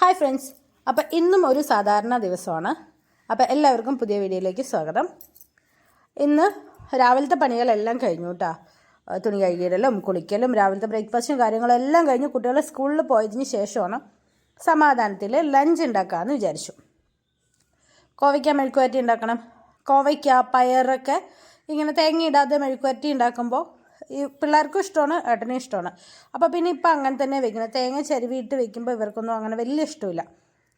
Hi friends. അപ്പോൾ ഇന്നും ഒരു സാധാരണ ദിവസമാണ്. അപ്പോൾ എല്ലാവർക്കും പുതിയ വീഡിയോയിലേക്ക് സ്വാഗതം. ഇന്ന് രാവിലത്തെ പണികളെല്ലാം കഴിഞ്ഞു കേട്ടോ തുണി കഴുകിയിടലും കുളിക്കലും രാവിലത്തെ ബ്രേക്ക്ഫാസ്റ്റും കാര്യങ്ങളും എല്ലാം കഴിഞ്ഞ് കുട്ടികൾ സ്കൂളിൽ പോയതിന് ശേഷമാണ് സമാധാനത്തിൽ ലഞ്ച് ഉണ്ടാക്കാമെന്ന് വിചാരിച്ചു. കോവയ്ക്ക മെഴുക്കുവരട്ടി ഉണ്ടാക്കണം. കോവയ്ക്ക പയറൊക്കെ ഇങ്ങനെ തേങ്ങ ഇടാതെ മെഴുക്കുവരട്ടി ഉണ്ടാക്കുമ്പോൾ ഈ പിള്ളേർക്കും ഇഷ്ടമാണ് ഏട്ടനും ഇഷ്ടമാണ്. അപ്പോൾ പിന്നെ ഇപ്പം അങ്ങനെ തന്നെ വെക്കുന്നത്. തേങ്ങ ചെരുവിയിട്ട് വെക്കുമ്പോൾ ഇവർക്കൊന്നും അങ്ങനെ വലിയ ഇഷ്ടമില്ല.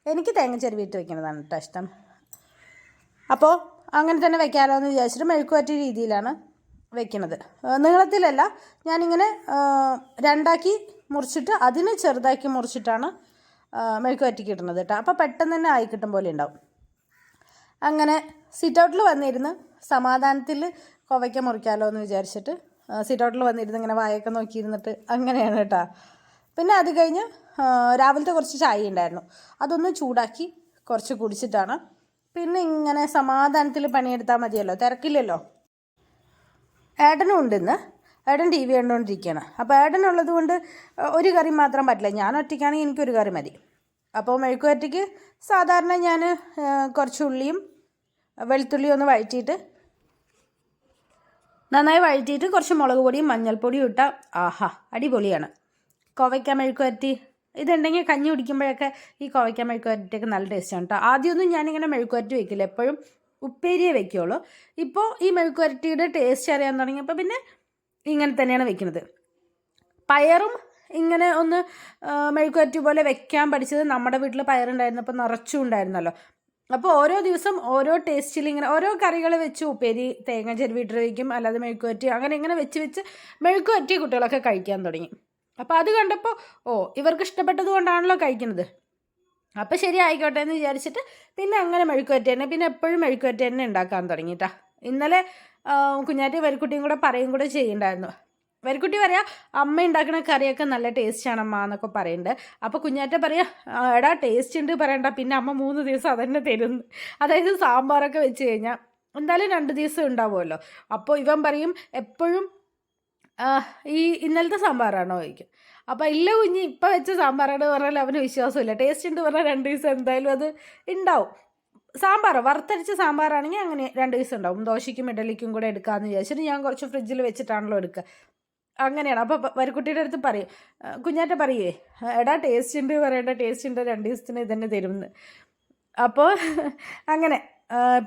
എനിക്ക് തേങ്ങ ചെരുവിയിട്ട് വെക്കുന്നതാണ് കേട്ടോ ഇഷ്ടം. അപ്പോൾ അങ്ങനെ തന്നെ വെക്കാമല്ലോ എന്ന് വിചാരിച്ചിട്ട് മെഴുക്കുവരട്ടി രീതിയിലാണ് വെക്കുന്നത്. നീളത്തിലല്ല ഞാനിങ്ങനെ രണ്ടാക്കി മുറിച്ചിട്ട് അതിന് ചെറുതാക്കി മുറിച്ചിട്ടാണ് മെഴുക്ക് മെഴുക്കുവരട്ടിക്ക് ഇടുന്നത് കേട്ടോ അപ്പോൾ പെട്ടെന്ന് തന്നെ ആയി കിട്ടും പോലെ ഉണ്ടാവും. അങ്ങനെ സിറ്റ് ഔട്ടിൽ വന്നിരുന്ന് സമാധാനത്തിൽ കുവയ്ക്ക മുറിക്കാമല്ലോ എന്ന് വിചാരിച്ചിട്ട് സിറ്റ് ഔട്ടിൽ വന്നിരുന്ന് ഇങ്ങനെ വായൊക്കെ നോക്കിയിരുന്നിട്ട് അങ്ങനെയാണ് കേട്ടോ. പിന്നെ അത് കഴിഞ്ഞ് രാവിലത്തെ കുറച്ച് ചായ ഉണ്ടായിരുന്നു. അതൊന്ന് ചൂടാക്കി കുറച്ച് കുടിച്ചിട്ടാണ്. പിന്നെ ഇങ്ങനെ സമാധാനത്തിൽ പണിയെടുത്താൽ മതിയല്ലോ തിരക്കില്ലല്ലോ. ഏട്ടനും ഉണ്ട് ഇന്ന്. ഏട്ടൻ ടി വി കണ്ടുകൊണ്ടിരിക്കുകയാണ് അപ്പോൾ ഏട്ടനുള്ളത് കൊണ്ട് ഒരു കറി മാത്രം പറ്റില്ല. ഞാൻ ഒറ്റയ്ക്കാണെങ്കിൽ എനിക്കൊരു കറി മതി. അപ്പോൾ മെഴുക്കുവരട്ടിക്ക് സാധാരണ ഞാൻ കുറച്ച് ഉള്ളിയും വെളുത്തുള്ളിയും ഒന്ന് വഴറ്റിയിട്ട് നന്നായി വഴറ്റിയിട്ട് കുറച്ച് മുളക് പൊടിയും മഞ്ഞൾപ്പൊടിയും ഇട്ട ആഹാ അടിപൊളിയാണ്. കോവയ്ക്ക മെഴുക്കുവരട്ടി ഇതുണ്ടെങ്കിൽ കഞ്ഞി കുടിക്കുമ്പോഴൊക്കെ ഈ കോവയ്ക്ക മെഴുക്കുവരട്ടിയൊക്കെ നല്ല ടേസ്റ്റാണ് കേട്ടോ ആദ്യമൊന്നും ഞാനിങ്ങനെ മെഴുക്കുവരട്ടി വെക്കില്ല. എപ്പോഴും ഉപ്പേരിയെ വെക്കുകയുള്ളൂ ഇപ്പോൾ ഈ മെഴുക്കുവരട്ടിയുടെ ടേസ്റ്റ് അറിയാൻ തുടങ്ങിയപ്പോൾ പിന്നെ ഇങ്ങനെ തന്നെയാണ് വെക്കുന്നത്. പയറും ഇങ്ങനെ ഒന്ന് മെഴുക്കുവരട്ടി പോലെ വെക്കാൻ പഠിച്ചത് നമ്മുടെ വീട്ടിൽ പയറുണ്ടായിരുന്നപ്പോൾ നിറച്ചും ഉണ്ടായിരുന്നല്ലോ. അപ്പോൾ ഓരോ ദിവസം ഓരോ ടേസ്റ്റിൽ ഇങ്ങനെ ഓരോ കറികൾ വെച്ച് ഉപ്പേരി തേങ്ങ ചെരുവിട്ട് വയ്ക്കും അല്ലാതെ മെഴുക്കുവരട്ടി അങ്ങനെ ഇങ്ങനെ വെച്ച് വെച്ച് മെഴുക്കുവരട്ടി കുട്ടികളൊക്കെ കഴിക്കാൻ തുടങ്ങി. അപ്പോൾ അത് കണ്ടപ്പോൾ ഓ ഇവർക്ക് ഇഷ്ടപ്പെട്ടത് കൊണ്ടാണല്ലോ കഴിക്കുന്നത്. അപ്പോൾ ശരി ആയിക്കോട്ടെ എന്ന് വിചാരിച്ചിട്ട് പിന്നെ അങ്ങനെ മെഴുക്കുവരട്ടി തന്നെ പിന്നെ എപ്പോഴും മെഴുക്കുവരട്ടി തന്നെ ഉണ്ടാക്കാൻ തുടങ്ങിയിട്ടാ ഇന്നലെ കുഞ്ഞാറ്റി വരിക്കുട്ടിയും കൂടെ പറയും കൂടെ ചെയ്യുന്നുണ്ടായിരുന്നു വരിക്കുട്ടി പറയാ അമ്മ ഉണ്ടാക്കുന്ന കറിയൊക്കെ നല്ല ടേസ്റ്റ് ആണ് അമ്മ എന്നൊക്കെ പറയുന്നുണ്ട് അപ്പോൾ കുഞ്ഞാറ്റ പറയാ എടാ ടേസ്റ്റ് ഉണ്ട് പറയണ്ട. പിന്നെ അമ്മ മൂന്ന് ദിവസം അതന്നെ തരും. അതായത് സാമ്പാറൊക്കെ വെച്ച് കഴിഞ്ഞാൽ എന്തായാലും രണ്ട് ദിവസം ഉണ്ടാവുമല്ലോ അപ്പോൾ ഇവൻ പറയും എപ്പോഴും ഈ ഇന്നലത്തെ സാമ്പാറാണോ? ചോദിക്കും. അപ്പോൾ ഇല്ല കുഞ്ഞ് ഇപ്പം വെച്ച സാമ്പാറാണ് പറഞ്ഞാൽ അവന് വിശ്വാസമില്ല. ടേസ്റ്റ് ഉണ്ട് പറഞ്ഞാൽ രണ്ട് ദിവസം എന്തായാലും അത് ഉണ്ടാവും സാമ്പാർ വറുത്തരച്ച സാമ്പാറാണെങ്കിൽ അങ്ങനെ രണ്ട് ദിവസം ഉണ്ടാവും ദോശയ്ക്കും ഇഡലിക്കും കൂടെ എടുക്കാമെന്ന് വിചാരിച്ചിട്ട് ഞാൻ കുറച്ച് ഫ്രിഡ്ജിൽ വെച്ചിട്ടാണല്ലോ എടുക്കുക അങ്ങനെയാണ്. അപ്പോൾ വരിക്കുട്ടിയുടെ അടുത്ത് പറയും. കുഞ്ഞാറ്റ പറയേ എടാ ടേസ്റ്റ് ഉണ്ട് പറയേണ്ട ടേസ്റ്റ് ഉണ്ട് രണ്ട് ദിവസത്തിന് ഇതന്നെ തരുമെന്ന് അപ്പോൾ അങ്ങനെ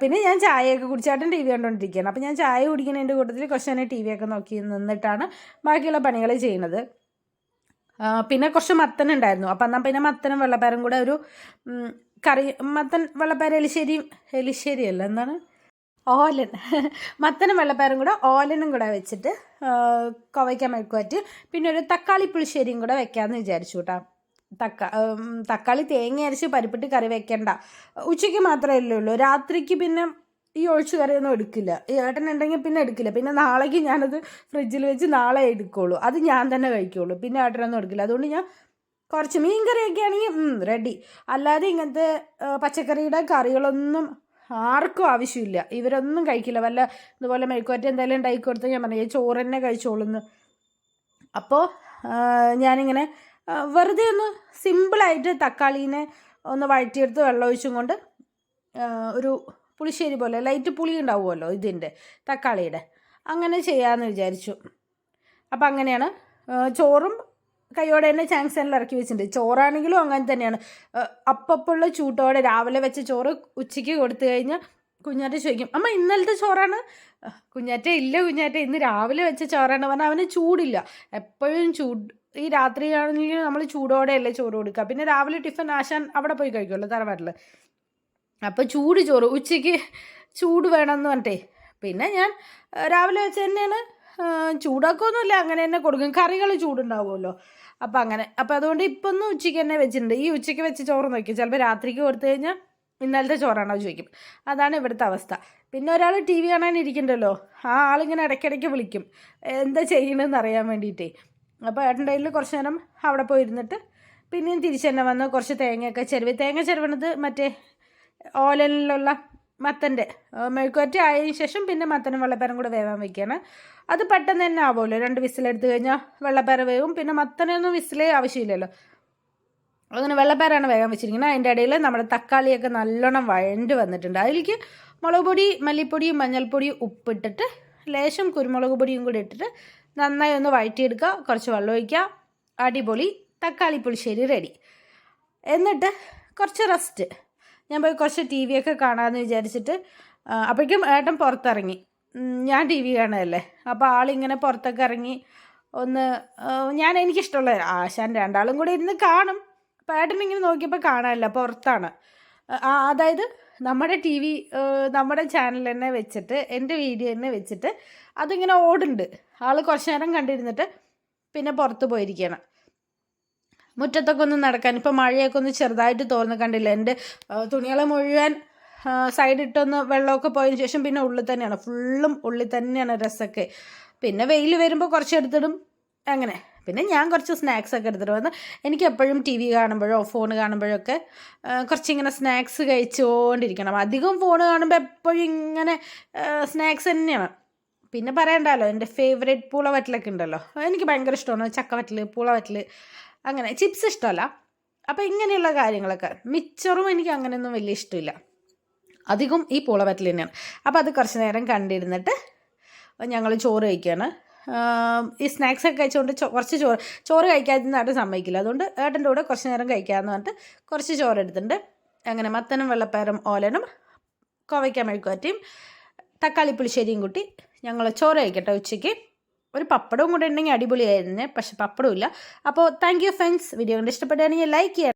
പിന്നെ ഞാൻ ചായയൊക്കെ കുടിച്ചാട്ടും ടി വി കണ്ടുകൊണ്ടിരിക്കുകയാണ് അപ്പോൾ ഞാൻ ചായ കുടിക്കുന്നതിന്റെ കൂട്ടത്തിൽ കുറച്ച് ടി വിയൊക്കെ നോക്കി നിന്നിട്ടാണ് ബാക്കിയുള്ള പണികൾ ചെയ്യുന്നത്. പിന്നെ കുറച്ച് മത്തൻ ഉണ്ടായിരുന്നു അപ്പം എന്നാൽ പിന്നെ മത്തനും വെള്ളപ്പയറും കൂടെ ഒരു കറി മത്തൻ വെള്ളപ്പയർ എലിശ്ശേരിയും എലിശ്ശേരി അല്ല എന്താണ്? ഓലൻ. മത്തനും വെള്ളപ്പയറും കൂടെ ഓലനും കൂടെ വെച്ചിട്ട് കുവയ്ക്കാൻ കോവയ്ക്ക മെഴുക്കുവറ്റ് പിന്നെ ഒരു തക്കാളി പുളിശ്ശേരിയും കൂടെ വെക്കാമെന്ന് വിചാരിച്ചു കേട്ടോ തക്കാ തക്കാളി തേങ്ങ അരച്ച് പരിപ്പിട്ട് കറി വെക്കണ്ട. ഉച്ചയ്ക്ക് മാത്രമേ ഉള്ളൂ രാത്രിക്ക് പിന്നെ ഈ ഒഴിച്ചു കറിയൊന്നും എടുക്കില്ല. ഈ ഏട്ടൻ ഉണ്ടെങ്കിൽ പിന്നെ എടുക്കില്ല. പിന്നെ നാളേക്ക് ഞാനത് ഫ്രിഡ്ജിൽ വെച്ച് നാളെ എടുക്കുള്ളൂ. അത് ഞാൻ തന്നെ കഴിക്കുള്ളൂ. പിന്നെ ഏട്ടനൊന്നും എടുക്കില്ല. അതുകൊണ്ട് ഞാൻ കുറച്ച് മീൻ കറിയൊക്കെ ആണെങ്കിൽ റെഡി അല്ലാതെ ഇങ്ങനത്തെ പച്ചക്കറിയുടെ കറികളൊന്നും ആർക്കും ആവശ്യമില്ല. ഇവരൊന്നും കഴിക്കില്ല. വല്ല ഇതുപോലെ മെഴുക്കുവറ്റ എന്തെങ്കിലും ഉണ്ടാക്കി കൊടുത്താൽ ഞാൻ പറഞ്ഞു ചോറ് തന്നെ കഴിച്ചോളുന്നു. അപ്പോൾ ഞാനിങ്ങനെ വെറുതെ ഒന്ന് സിമ്പിളായിട്ട് തക്കാളീനെ ഒന്ന് വഴറ്റിയെടുത്ത് വെള്ളം ഒഴിച്ചും കൊണ്ട് ഒരു പുളിശ്ശേരി പോലെ ലൈറ്റ് പുളി ഉണ്ടാവുമല്ലോ ഇതിന്റെ തക്കാളിയുടെ. അങ്ങനെ ചെയ്യാമെന്ന് വിചാരിച്ചു. അപ്പം അങ്ങനെയാണ് ചോറും കൈയോടെ തന്നെ ചാങ്സനിൽ ഇറക്കി വെച്ചിട്ടുണ്ട്. ചോറാണെങ്കിലും അങ്ങനെ തന്നെയാണ്. അപ്പപ്പുള്ള ചൂട്ടോടെ രാവിലെ വെച്ച ചോറ് ഉച്ചയ്ക്ക് കൊടുത്തു കഴിഞ്ഞാൽ കുഞ്ഞാറ്റ ചോദിക്കും അമ്മ ഇന്നലത്തെ ചോറാണ്? കുഞ്ഞാറ്റ ഇല്ല കുഞ്ഞാറ്റ ഇന്ന് രാവിലെ വെച്ച ചോറാണ്. പറഞ്ഞാൽ അവന് ചൂടില്ല. എപ്പോഴും ചൂട് ഈ രാത്രി ആണെങ്കിൽ നമ്മൾ ചൂടോടെയല്ലേ ചോറ് കൊടുക്കുക പിന്നെ രാവിലെ ടിഫിൻ ആശാൻ അവിടെ പോയി കഴിക്കുമല്ലോ തറവാട്ടിൽ അപ്പോൾ ചൂട് ചോറ് ഉച്ചയ്ക്ക് ചൂട് വേണമെന്ന് പറഞ്ഞിട്ടേ. പിന്നെ ഞാൻ രാവിലെ വെച്ച് തന്നെയാണ് ചൂടാക്കൊന്നുമില്ല. അങ്ങനെ തന്നെ കൊടുക്കും. കറികൾ ചൂടുണ്ടാവുമല്ലോ. അപ്പം അങ്ങനെ. അപ്പം അതുകൊണ്ട് ഇപ്പം ഒന്ന് ഉച്ചയ്ക്ക് തന്നെ വെച്ചിട്ടുണ്ട്. ഈ ഉച്ചയ്ക്ക് വെച്ച് ചോറ് നോക്കി. ചിലപ്പോൾ രാത്രിക്ക് കൊടുത്തു കഴിഞ്ഞാൽ ഇന്നലത്തെ ചോറാണോ ചോദിക്കും. അതാണ് ഇവിടുത്തെ അവസ്ഥ. പിന്നെ ഒരാൾ ടി വി കാണാൻ ഇരിക്കണ്ടല്ലോ. ആ ആളിങ്ങനെ ഇടയ്ക്കിടയ്ക്ക് വിളിക്കും. എന്താ ചെയ്യണമെന്ന് അറിയാൻ വേണ്ടിയിട്ടേ. അപ്പോൾ ഏട്ടന്റെ കയ്യിൽ കുറച്ച് നേരം അവിടെ പോയി ഇരുന്നിട്ട് പിന്നെയും തിരിച്ചു തന്നെ വന്ന് കുറച്ച് തേങ്ങയൊക്കെ ചെരുവി. തേങ്ങ ചെരുവണത് മറ്റേ ഓലനിലുള്ള മത്തന്റെ. മെഴുക്കുവറ്റ ആയതിനു ശേഷം പിന്നെ മത്തനും വെള്ളപ്പയറും കൂടെ വേവാൻ വെക്കുകയാണ്. അത് പെട്ടെന്ന് തന്നെ ആവുമല്ലോ. രണ്ട് വിസിലെടുത്ത് കഴിഞ്ഞാൽ വെള്ളപ്പേര വേവും. പിന്നെ മത്തനൊന്നും വിസിലേ ആവശ്യമില്ലല്ലോ. അങ്ങനെ വെള്ളപ്പയറാണ് വേഗം വെച്ചിരിക്കുന്നത്. അതിന്റെ ഇടയിൽ നമ്മുടെ തക്കാളിയൊക്കെ നല്ലോണം വഴണ്ട് വന്നിട്ടുണ്ട്. അതിലേക്ക് മുളക് പൊടി മല്ലിപ്പൊടിയും മഞ്ഞൾപ്പൊടിയും ഉപ്പിട്ടിട്ട് ലേശം കുരുമുളക് പൊടിയും കൂടി ഇട്ടിട്ട് നന്നായി ഒന്ന് വഴറ്റിയെടുക്കുക. കുറച്ച് വെള്ളം ഒഴിക്കുക. അടിപൊളി തക്കാളി പുളിശ്ശേരി റെഡി എന്നിട്ട് കുറച്ച് റെസ്റ്റ്. ഞാൻ പോയി കുറച്ച് ടി വി ഒക്കെ കാണാമെന്ന് വിചാരിച്ചിട്ട് അപ്പോഴേക്കും ഏട്ടൻ പുറത്തിറങ്ങി. ഞാൻ ടി വി കാണുകയല്ലേ? അപ്പോൾ ആളിങ്ങനെ പുറത്തൊക്കെ ഇറങ്ങി ഒന്ന് ഞാൻ എനിക്കിഷ്ടമുള്ള ആശാൻ രണ്ടാളും കൂടി ഇരുന്ന് കാണും. അപ്പോൾ ഏട്ടൻ ഇങ്ങനെ നോക്കിയപ്പോൾ കാണാനില്ല പുറത്താണ്. അതായത് നമ്മുടെ ടി വി നമ്മുടെ ചാനൽ തന്നെ വെച്ചിട്ട് എന്റെ വീഡിയോ തന്നെ വെച്ചിട്ട് അതിങ്ങനെ ഓടുന്നുണ്ട്. ആൾ കുറച്ച് നേരം കണ്ടിരുന്നിട്ട് പിന്നെ പുറത്ത് പോയിരിക്കുകയാണ്. മുറ്റത്തൊക്കെ ഒന്ന് നടക്കാൻ. ഇപ്പോൾ മഴയൊക്കെ ഒന്ന് ചെറുതായിട്ട് തോന്നുന്നു കണ്ടില്ല? എന്റെ തുണികളെ മുഴുവൻ സൈഡിട്ടൊന്ന് വെള്ളമൊക്കെ പോയതിന് ശേഷം പിന്നെ ഉള്ളിൽ തന്നെയാണ്. ഫുള്ളും ഉള്ളിൽ തന്നെയാണ് ഡ്രസ്സൊക്കെ. പിന്നെ വെയിൽ വരുമ്പോൾ കുറച്ച് എടുത്തിടും. അങ്ങനെ. പിന്നെ ഞാൻ കുറച്ച് സ്നാക്സ് ഒക്കെ എടുത്തിട്ട് വന്ന് എനിക്ക് എപ്പോഴും ടി വി കാണുമ്പോഴോ ഫോൺ കാണുമ്പോഴോ ഒക്കെ കുറച്ചിങ്ങനെ സ്നാക്സ് കഴിച്ചുകൊണ്ടിരിക്കണം അധികം ഫോൺ കാണുമ്പോൾ എപ്പോഴും ഇങ്ങനെ സ്നാക്സ് തന്നെയാണ്. പിന്നെ പറയണ്ടല്ലോ എന്റെ ഫേവറേറ്റ് പൂളവറ്റലൊക്കെ ഉണ്ടല്ലോ. എനിക്ക് ഭയങ്കര ഇഷ്ടമാണ്. ചക്കവറ്റൽ പൂളവറ്റൽ അങ്ങനെ ചിപ്സ് ഇഷ്ടമല്ല. അപ്പോൾ ഇങ്ങനെയുള്ള കാര്യങ്ങളൊക്കെ മിച്ചറും എനിക്ക് അങ്ങനെയൊന്നും വലിയ ഇഷ്ടമില്ല. അധികം ഈ പൂളവറ്റൽ തന്നെയാണ്. അപ്പോൾ അത് കുറച്ച് നേരം കണ്ടിരുന്നിട്ട് ഞങ്ങൾ ചോറ് കഴിക്കുകയാണ് ഈ സ്നാക്സ് ഒക്കെ കഴിച്ചുകൊണ്ട് കുറച്ച് ചോറ് ചോറ് കഴിക്കാതിരുന്നായിട്ട് സമ്മതിക്കില്ല. അതുകൊണ്ട് ഏട്ടന്റെ കൂടെ കുറച്ച് നേരം കഴിക്കാമെന്ന് പറഞ്ഞിട്ട് കുറച്ച് ചോറ് എടുത്തിട്ടുണ്ട്. അങ്ങനെ മത്തനും വെള്ളപ്പയറും ഓലനും കോവയ്ക്ക മെഴുക്കുവരട്ടിയും തക്കാളി പുളിശ്ശേരിയും കൂട്ടി ഞങ്ങൾ ചോറ് കഴിക്കട്ടെ ഉച്ചയ്ക്ക്. ഒരു പപ്പടവും കൂടെ ഉണ്ടെങ്കിൽ അടിപൊളിയായിരുന്നു. പക്ഷെ പപ്പടവും ഇല്ല അപ്പോൾ താങ്ക് യു ഫ്രണ്ട്സ് വീഡിയോ കണ്ട് ഇഷ്ടപ്പെട്ടാണെങ്കിൽ ലൈക്ക് ചെയ്യണം.